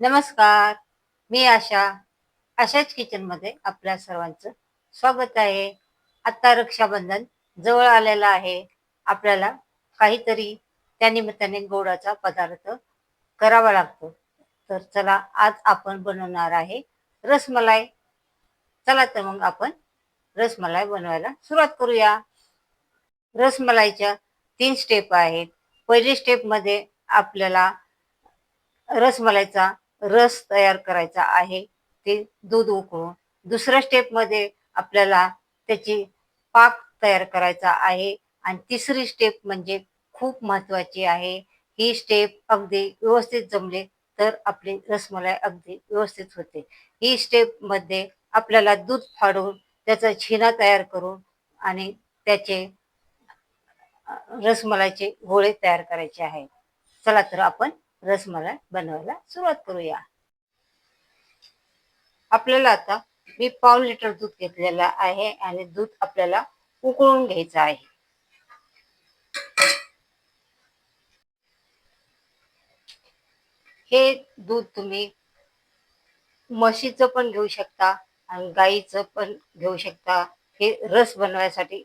नमस्कार मी आशा. आशाच किचनमध्ये आपल्या सर्वांचं स्वागत आहे. आत्ता रक्षाबंधन जवळ आलेलं आहे. आपल्याला काहीतरी त्यानिमित्ताने गोडाचा पदार्थ करावा लागतो. तर चला आज आपण बनवणार आहे रसमलाई. चला तर मग आपण रसमलाई बनवायला सुरुवात करूया. रसमलाईच्या तीन स्टेप आहेत. पहिली स्टेपमध्ये आपल्याला रसमलाईचा रस तयार करायचा आहे ते दूध उकळून. दुसऱ्या स्टेपमध्ये आपल्याला त्याची पाक तयार करायचा आहे आणि तिसरी स्टेप म्हणजे खूप महत्वाची आहे. ही स्टेप अगदी व्यवस्थित जमले तर आपली रसमलाई अगदी व्यवस्थित होते. ही स्टेपमध्ये आपल्याला दूध फाडून त्याचा छिना तयार करून आणि त्याचे रसमलाईचे गोळे तयार करायचे आहे. चला तर आपण रसमलाई बनवायला सुरुवात करूया. आपल्याला आता मी पाव लिटर दूध घेतलेलं आहे आणि दूध आपल्याला उकळून घ्यायचं आहे. हे दूध तुम्ही म्हशीचं पण घेऊ शकता आणि गाईचं पण घेऊ शकता. हे रस बनवायसाठी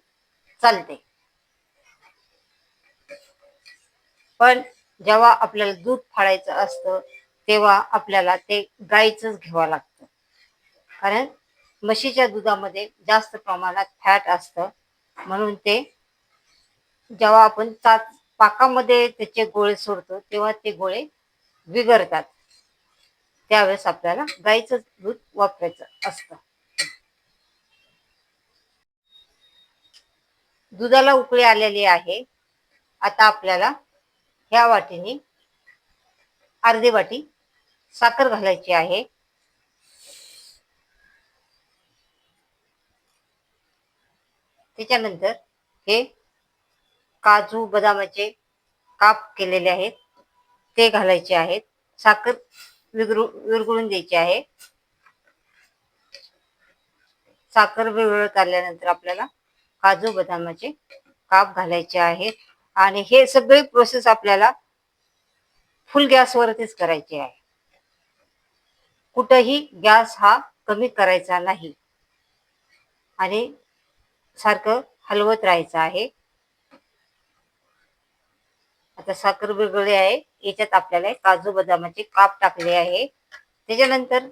चालते पण जेव्हा आपल्याला दूध फाडायचं असतं तेव्हा आपल्याला ते गाईचंच घ्यावं लागतं. कारण म्हशीच्या दुधामध्ये जास्त प्रमाणात फॅट असतं. म्हणून ते जेव्हा आपण चाच पाकामध्ये त्याचे गोळे सोडतो तेव्हा ते गोळे विगरतात त्यावेळेस आपल्याला गाईचं दूध वापरायचं असतं. दुधाला उकळी आलेली आहे. आता आपल्याला ह्या वाटीने अर्धी वाटी साखर घालायची आहे. त्याच्यानंतर हे काजू बदामाचे काप केलेले आहेत. ते घालायचे आहेत. साखर विगरू विरघळून द्यायची आहे. साखर विरघळत आल्यानंतर आपल्याला काजू बदामाचे काप घालायचे आहेत. आणि हे सगळी प्रोसेस आपल्याला फुल गॅसवरतीच करायची आहे. कुठंही गॅस हा कमी करायचा नाही. आणि सारखं हलवत राहायचं आहे. आता साखर बिघडली आहे. याच्यात आपल्याला काजू बदामाचे काप टाकले आहे. त्याच्यानंतर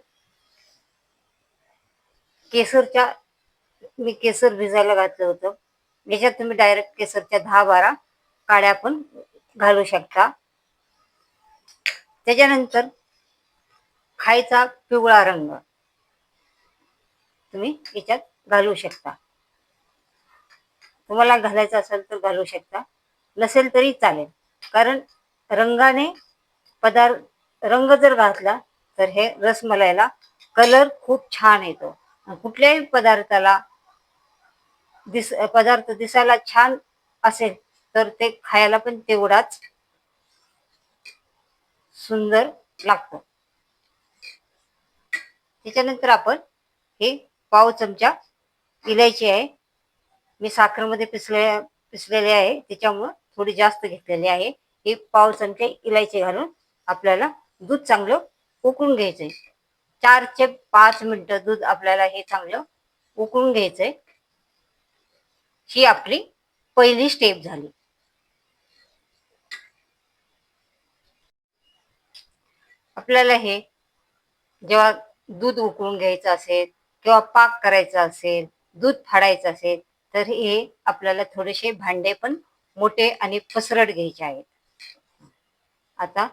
केसरच्या मी केसर भिजायला घातलं होतं. याच्यात तुम्ही डायरेक्ट केसरच्या दहा बारा काड्या पण घालू शकता. त्याच्यानंतर खायचा पिवळा रंग तुम्ही याच्यात घालू शकता. तुम्हाला घालायचा असेल तर घालू शकता. नसेल तरी चालेल. कारण रंगाने पदार्थ रंग जर घातला तर हे रसमलाईला कलर खूप छान येतो. कुठल्याही पदार्थाला दिस पदार्थ दिसायला छान असेल तर ते खायला पण तेवढाच सुंदर लागतो. त्याच्यानंतर आपण हे पाव चमचा इलायची आहे. मी साखरमध्ये पिसले पिसलेले आहे. त्याच्यामुळं थोडी जास्त घेतलेली आहे. हे पाव चमचा इलायची घालून आपल्याला दूध चांगलं उकळून घ्यायचंय. चार ते पाच मिनिटं दूध आपल्याला हे चांगलं उकळून घ्यायचंय. ही आपली पहिली स्टेप झाली. आपल्याला हे जेव्हा दूध उकळून घ्यायचं असेल किंवा पाक करायचा असेल दूध फाडायचं असेल तर हे आपल्याला थोडेसे भांडे पण मोठे आणि पसरट घ्यायचे आहेत. आता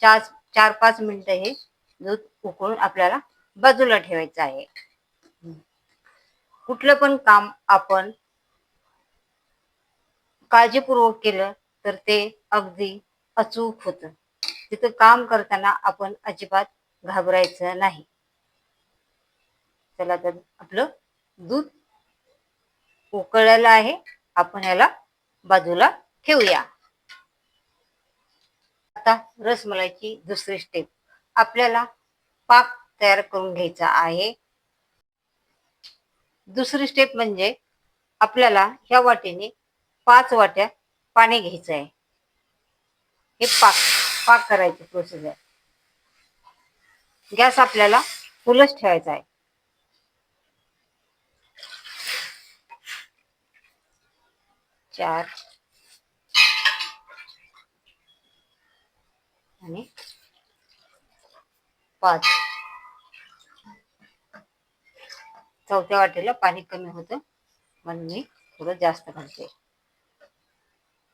चार चार पाच मिनिटं हे दूध उकळून आपल्याला बाजूला ठेवायचं आहे. कुठलं पण काम आपण काळजीपूर्वक केलं तर ते अगदी अचूक होतं. तिथं काम करताना आपण अजिबात घाबरायचं नाही. चला तर आपलं दूध उकळलेलं आहे. आपण याला बाजूला ठेवूया. आता रसमलाईची दुसरी स्टेप आपल्याला पाक तयार करून घ्यायचा आहे. दुसरी स्टेप म्हणजे आपल्याला ह्या वाटेने पाच वाट्या पाणी घ्यायचं आहे हे पाक पाक करायची प्रोसेस आहे गॅस आपल्याला फुलच ठेवायचा आहे. चार. आणि पाच. चौथ्या वाटेला पाणी कमी होतं म्हणून मी थोडं जास्त घालते.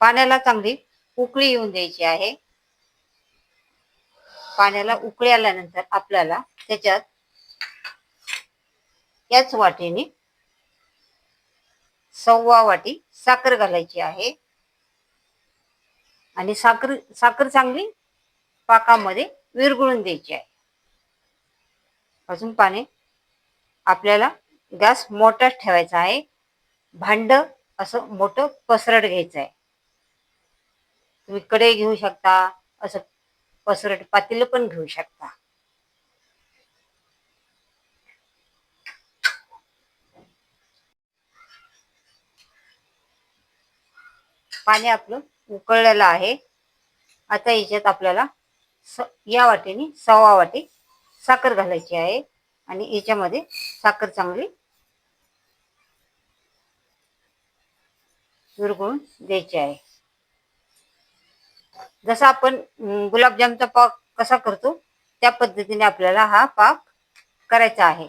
पाण्याला चांगली उकळी येऊन द्यायची आहे. पाण्याला उकळी आल्यानंतर आपल्याला त्याच्यात याच वाटीने सव्वा वाटी साखर घालायची आहे. आणि साखर साखर चांगली पाकामध्ये विरघळून द्यायची आहे. अजून पाणी आपल्याला गॅस मोठाच ठेवायचा आहे. भांड असं मोठं पसरट घ्यायचं आहे. तुम्ही कडे घेऊ शकता असं पसरट पातेलं पण घेऊ शकता. पाणी आपलं उकळलेलं आहे. आता याच्यात आपल्याला या वाटेने सव्वा वाटी साखर घालायची आहे आणि याच्यामध्ये साखर चांगली विरघळून द्यायची आहे. जसा आपण गुलाबजामचा पाक कसा करतो त्या पद्धतीने आपल्याला हा पाक करायचा आहे.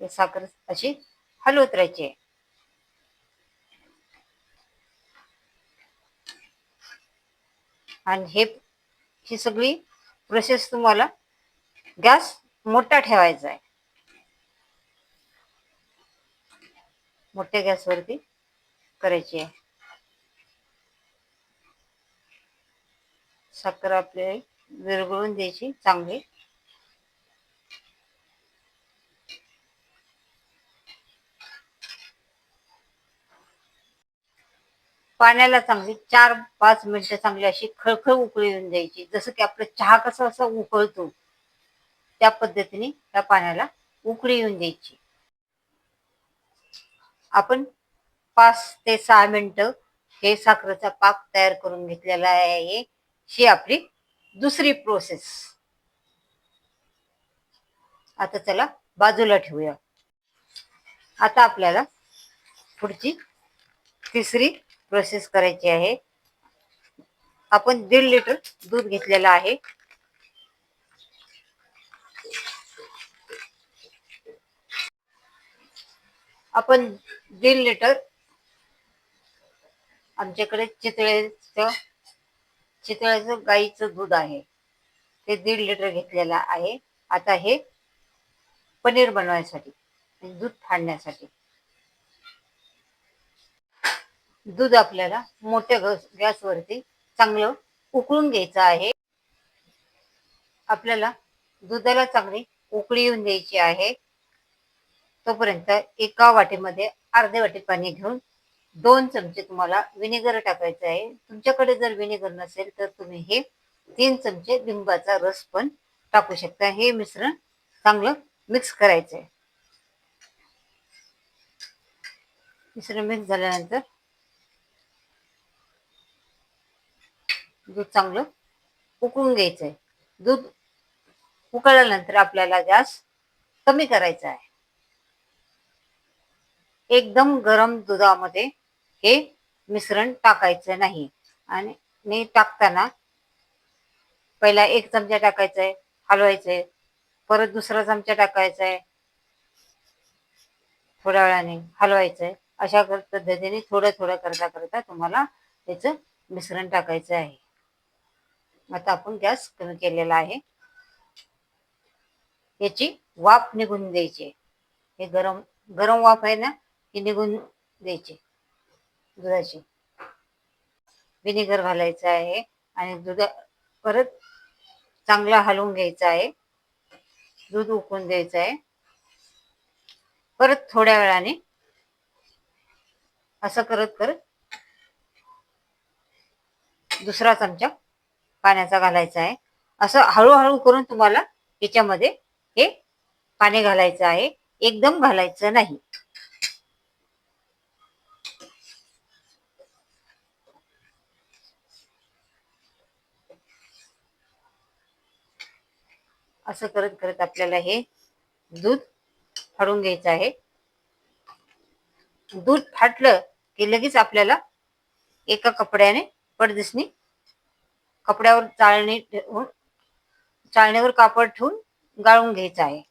साखर अशी हलवत राहायची आहे. आणि हे ही सगळी प्रोसेस तुम्हाला गॅस मोठा ठेवायचा आहे. मोठ्या गॅसवरती करायची आहे. साखर आपले विरघळून द्यायची चांगली. पाण्याला चांगली चार पाच मिनिटं चांगली अशी खळखळ उकळी येऊन द्यायची. जसं की आपलं चहा कसं असं उकळतो त्या पद्धतीने त्या पाण्याला उकळी येऊन द्यायची. आपण पाच ते सहा मिनिटं हे साखरेचा पाक तयार करून घेतलेला आहे. ही आपली दुसरी प्रोसेस आता चला बाजूला ठेवूया. आता आपल्याला पुढची तिसरी प्रोसेस करायची आहे. आपण दीड लिटर दूध घेतलेलं आहे. आपण दीड लिटर आमच्याकडे चितळेचं चितळ्याचं गाईचं दूध आहे. ते दीड लिटर घेतलेलं आहे. आता हे पनीर बनवायसाठी दूध फाडण्यासाठी. दूध आपल्याला मोठ्या गॅसवरती चांगलं उकळून घ्यायचं आहे. आपल्याला दुधाला चांगली उकळी येऊन द्यायची आहे. तोपर्यंत एका वाटीमध्ये अर्धे वाटी पाणी घेऊन दोन चमचे तुम्हाला विनेगर टाकायचं आहे. तुमच्याकडे जर विनेगर नसेल तर तुम्ही हे तीन चमचे लिंबाचा रस पण टाकू शकता. हे मिश्रण चांगलं मिक्स करायचं आहे. मिश्रण मिक्स झाल्यानंतर दूध चांगलं उकळून घ्यायचं आहे. दूध उकळल्यानंतर आपल्याला गॅस कमी करायचा आहे. एकदम गरम दुधामध्ये हे मिश्रण टाकायचं नाही. आणि टाकताना पहिला एक चमचा टाकायचा आहे हलवायचंय परत दुसरा चमचा टाकायचा आहे. थोड्या वेळाने हलवायचंय अशा पद्धतीने थोडं थोडं करता करता तुम्हाला त्याचं मिश्रण टाकायचं आहे. आता आपण गॅस कमी केलेला आहे. याची वाफ निघून द्यायची हे गरम गरम वाफ आहे ना निघून द्यायचे. दुधाची. व्हिनेगर घालायचं आहे आणि दुधा परत चांगला हलवून घ्यायचा आहे. दूध उकळून द्यायचं आहे. परत थोड्या वेळाने असं करत करत दुसरा चमचा पाण्याचा घालायचा आहे. असं हळूहळू करून तुम्हाला याच्यामध्ये हे पाणी घालायचं आहे. एकदम घालायचं नाही. असं करत करत आपल्याला हे दूध फाडून घ्यायचं आहे. दूध फाटलं की लगेच आपल्याला एका कपड्याने पडदिसनी कपड्यावर चाळणी ठेवून चाळणीवर कापड ठेवून गाळून घ्यायचं आहे.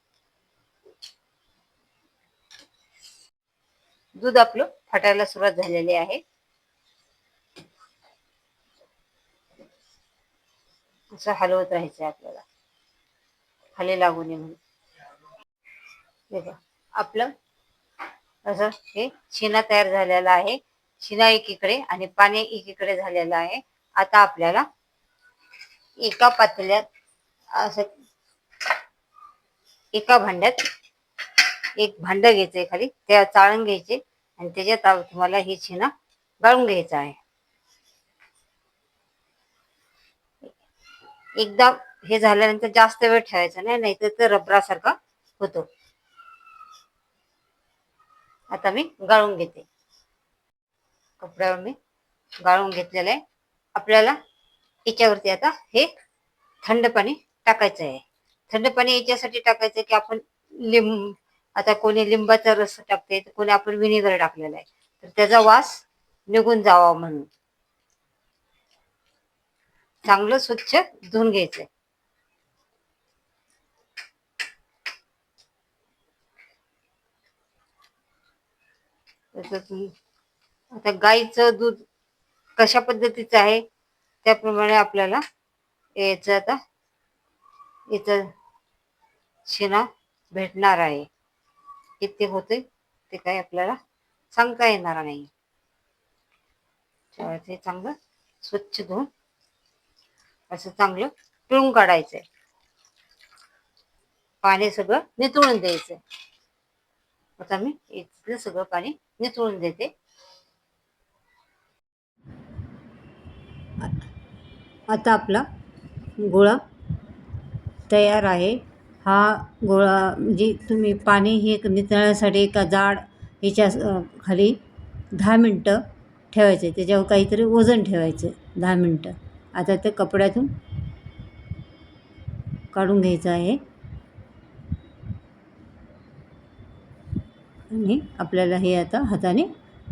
दूध आपलं फाटायला सुरुवात झालेली आहे. असं हलवत राहायचं आपल्याला. खाली लागू नये म्हणून. आपलं असं हे शिना तयार झालेला आहे. शिना एकीकडे आणि पाणी एकीकडे झालेलं आहे. आता आपल्याला एका पातळ्यात असं एका भांड्यात एक भांड घ्यायचंय खाली. त्या चाळून घ्यायचे आणि त्याच्यात तुम्हाला ही शिना गाळून घ्यायचा आहे. एकदा हे झाल्यानंतर जास्त वेळ ठेवायचा नाही नाहीतर ते रबरासारखा होतो. आता मी गाळून घेते. कपड्यावर मी गाळून घेतलेलं आहे. आपल्याला याच्यावरती आता हे थंड पाणी टाकायचं आहे. थंड पाणी याच्यासाठी टाकायचं की आपण लिंब आता कोणी लिंबाचा रस टाकते तर कोणी आपण विनेगर टाकलेला आहे. तर त्याचा वास निघून जावा म्हणून. चांगलं स्वच्छ धुवून घ्यायचंय. आता गाईचं दूध कशा पद्धतीचं आहे त्याप्रमाणे आपल्याला याचं आता इथ शेणा भेटणार आहे. किती होते ते काही आपल्याला सांगता येणार नाही. ते चांगलं स्वच्छ धुवून असं चांगलं पिळून काढायचंय. पाणी सगळं नितळून द्यायचंय. आता मी इथलं सगळं पाणी निचळून देते आता आपला गोळा तयार आहे. हा गोळा म्हणजे तुम्ही पाणी हे नितळण्यासाठी एका जाड याच्या खाली दहा मिनटं ठेवायचे. त्याच्यावर काहीतरी वजन ठेवायचं दहा मिनटं. आता ते कपड्यातून काढून घ्यायचं आहे. आणि आपल्याला हे आता हाताने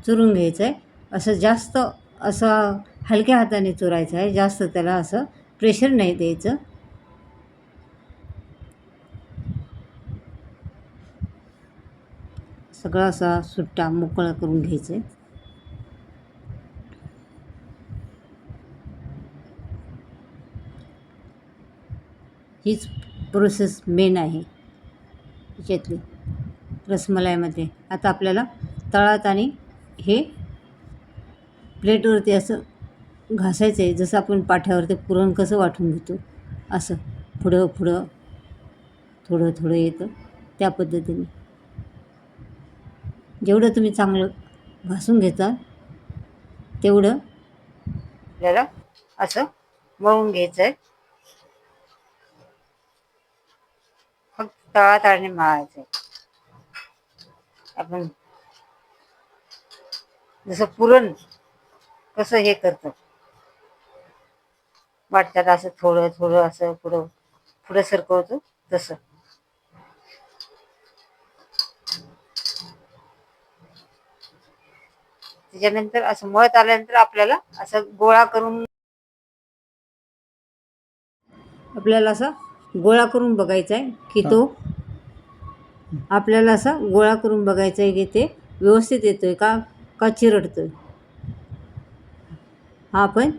चुरून घ्यायचं आहे. असं जास्त असं हलक्या हाताने चुरायचं आहे. जास्त त्याला असं प्रेशर नाही द्यायचं. सगळा असा सुट्टा मोकळा करून घ्यायचं आहे. हीच प्रोसेस मेन आहे. याच्यातली. रसमलाईमध्ये. आता आपल्याला तळात आणि हे प्लेटवरती असं घासायचं आहे. जसं आपण पाठ्यावरती पुरण कसं वाटून घेतो असं. पुढं पुढं थोडं थोडं येतं त्या पद्धतीने. जेवढं तुम्ही चांगलं घासून घेता तेवढं आपल्याला असं मळून घ्यायचं आहे. फक्त तळाताळणे मळायचं आहे. आपण जसं पुरण कसं हे करतो. वाटतात असं थोडं थोडं असं पुढं पुढं सरकवतो तसं. त्याच्यानंतर असं मळत आल्यानंतर आपल्याला असं गोळा करून आपल्याला असा गोळा करून बघायचा आहे की तो आपल्याला असा गोळा करून बघायचा आहे की ते व्यवस्थित येतो आहे का का चिरडतो आहे हा पण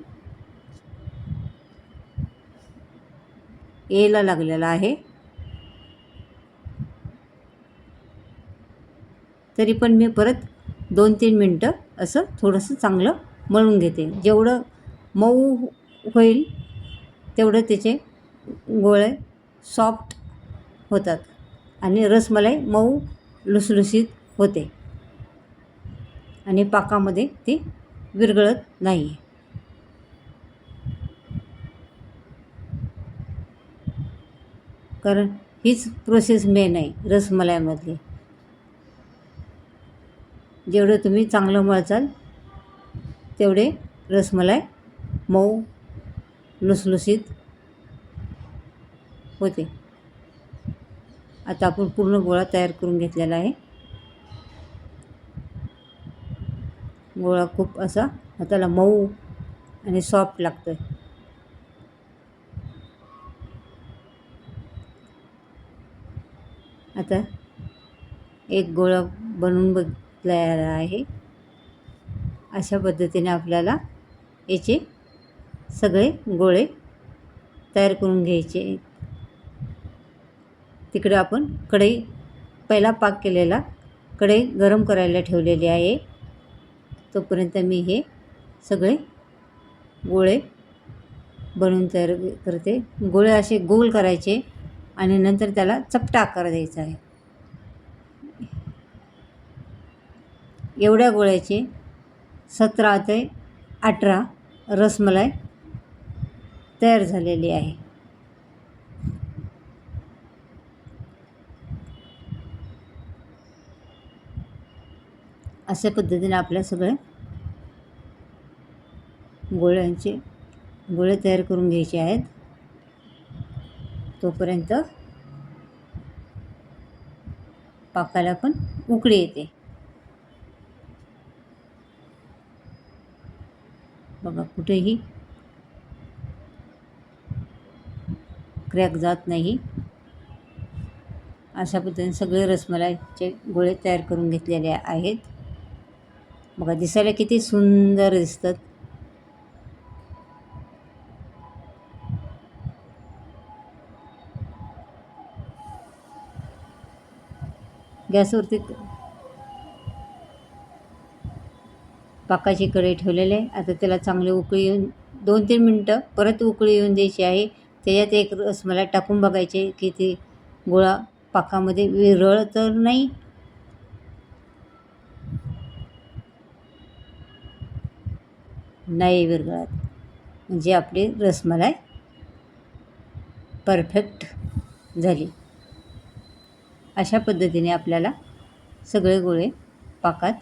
यायला लागलेला आहे. तरी पण मी परत दोन तीन मिनटं असं थोडंसं चांगलं मळून घेते. जेवढं मऊ होईल तेवढं त्याचे गोळे सॉफ्ट होतात. आणि रसमलाई मऊ लुसलुसीत होते. आणि पाकामध्ये ती विरघळत नाही. कारण हीच प्रोसेस मेन आहे रसमलाईमधली. जेवढं तुम्ही चांगलं मळचाल तेवढे रसमलाई मऊ लुसलुसीत होते. आता आपण पूर्ण गोळा तयार करून घेतलेला आहे. गोळा खूप असा हाताला मऊ आणि सॉफ्ट लागतो आहे आता एक गोळा बनवून बघलेला आहे. अशा पद्धतीने आपल्याला याचे सगळे गोळे तयार करून घ्यायचे. तिकडे आपण कढई पहिला पाक केलेला कढई गरम करायला ठेवलेली आहे. तोपर्यंत मी हे सगळे गोळे बनवून तयार करते. गोळे असे गोल करायचे आणि नंतर त्याला चपटा आकार द्यायचा आहे. एवढ्या गोळ्याचे सतरा ते अठरा रसमलाई तयार झालेली आहे. अशा पद्धतीने आपल्या सगळ्या गोळ्यांचे गोळे तयार करून घ्यायचे आहेत. तोपर्यंत पाकाला पण उकळी येते. बघा कुठेही क्रॅक जात नाही. अशा पद्धतीने सगळे रसमलाईचे गोळे तयार करून घेतलेले आहेत. बघा दिसायला किती सुंदर दिसतात. गॅसवरती पाकाची कढई ठेवलेली आहे. आता त्याला चांगली उकळी येऊन दोन तीन मिनटं परत उकळी येऊन द्यायची आहे. त्याच्यात एक रसमलाई टाकून बघायचे की ती गोळा पाकामध्ये विरळ तर नाही नाही विरघळत. म्हणजे आपली रसमलाई परफेक्ट झाली. अशा पद्धतीने आपल्याला सगळे गोळे पाकात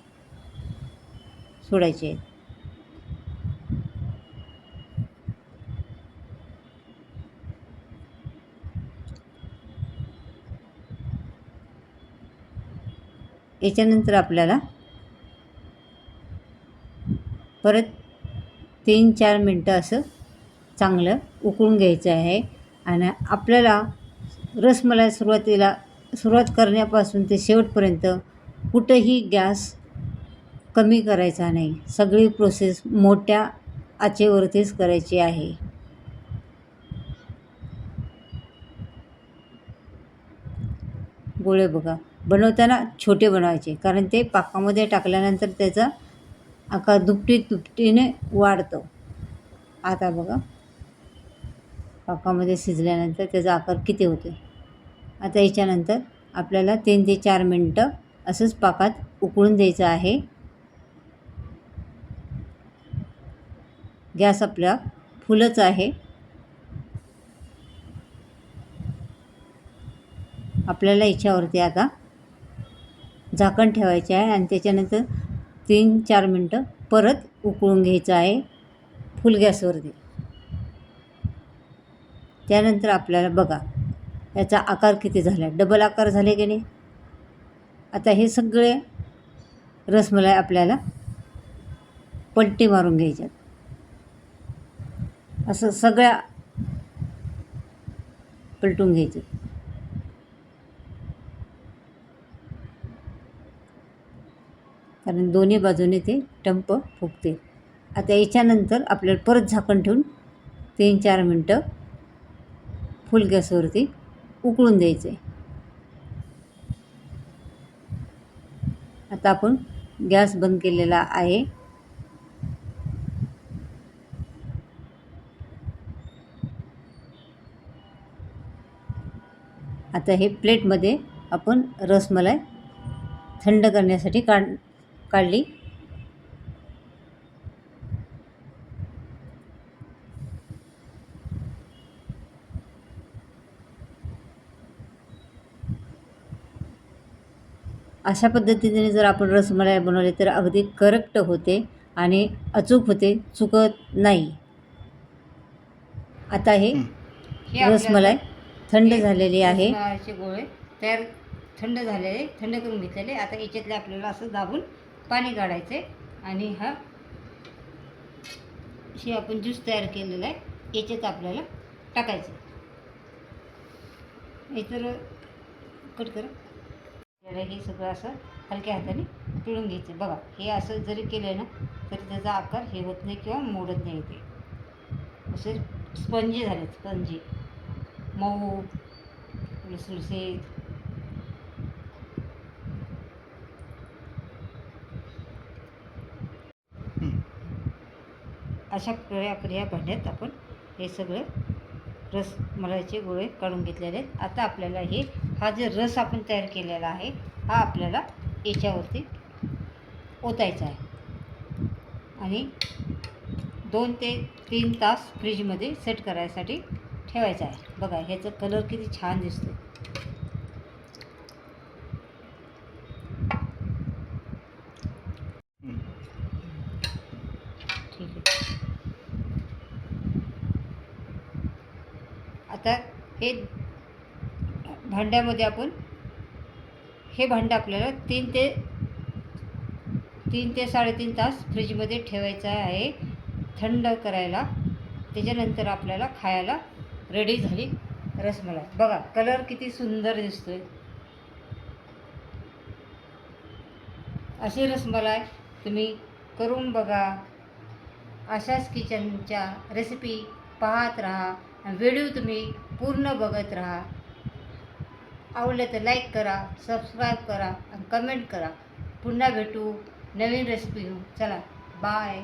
सोडायचे आहेत. याच्यानंतर आपल्याला परत तीन चार मिनटं असं चांगलं उकळून घ्यायचं आहे. आणि आपल्याला रसमलाई सुरुवातीला सुरुवात करण्यापासून ते शेवटपर्यंत कुठंही गॅस कमी करायचा नाही. सगळी प्रोसेस मोठ्या आचेवरतीच करायची आहे. गोळे बघा. बनवताना छोटे बनवायचे कारण ते पाकामध्ये टाकल्यानंतर त्याचा आकार दुपटीत दुपटीने वाढतो. आता बघा. पाकामध्ये शिजल्यानंतर त्याचा आकार किती होतो आता याच्यानंतर आपल्याला तीन ते चार मिनटं असंच पाकात उकळून द्यायचं आहे. गॅस आपला फुलच आहे. आपल्याला याच्यावरती आता झाकण ठेवायचे आहे आणि त्याच्यानंतर तीन चार मिनटं परत उकळून घ्यायचं आहे फुल गॅसवरती. त्यानंतर आपल्याला बघा याचा आकार किती झाला? डबल आकार झाले की नाही? आता हे सगळे रसमलाई आपल्याला पलटी मारून घ्यायच्यात. असं सगळ्या पलटून घ्यायचं. कारण दोन्ही बाजूने ते टंप फुगते. आता याच्यानंतर आपल्याला परत झाकण ठेवून तीन चार मिनटं फुल गॅसवरती उकळून द्यायचं. आहे आता आपण गॅस बंद केलेला आहे. आता हे प्लेटमध्ये आपण रसमलाई थंड करण्यासाठी काढ काढली अशा पद्धतीने जर आपण रसमलाई बनवले तर अगदी करेक्ट होते आणि अचूक होते चुकत नाही. आता हे हे. रसमलाई थंड हे झालेली आहे. गोळे तयार थंड झालेले थंड करून घेतलेले. आता याच्यातले आपल्याला असं दाबून पाणी काढायचं आहे आणि हा हे आपण ज्यूस तयार केलेला आहे. याच्यात आपल्याला टाकायचं हे तर कट कर. आपल्याला हे सगळं असं हलक्या हाताने पिळून घ्यायचं बघा हे असं जरी केलं ना तरी त्याचा आकार हे होत नाही किंवा मोडत नाही ते. असे स्पंजी झाले स्पंजी. मऊ लुसलुसीत. अशा प्रकारे भांड्यात आपण. हे सगळं रस मलाचे गोळे काढून घेतलेले आहेत. आता आपल्याला हे हा जे रस आपण तयार केलेला आहे हा आपल्याला याच्यावरती ओतायचा आहे. आणि दोन ते तीन तास फ्रीजमध्ये सेट करायसाठी ठेवायचा आहे. बघा ह्याचं कलर किती छान दिसतो आता हे भांड्यामध्ये आपण हे भांडं आपल्याला तीन ते तीन ते साडेतीन तास फ्रीजमध्ये ठेवायचं आहे. थंड करायला. त्याच्यानंतर आपल्याला खायला रेडी झाली रसमलाई. बघा कलर किती सुंदर दिसतोय. अशी रसमलाई तुम्ही करून बघा. अशाच किचनच्या रेसिपी पाहत राहा. व्हिडिओ तुम्ही पूर्ण बघत राहा. आवडलं तर लाईक करा सबस्क्राईब करा आणि कमेंट करा. पुन्हा भेटू नवीन रेसिपी घेऊन. चला बाय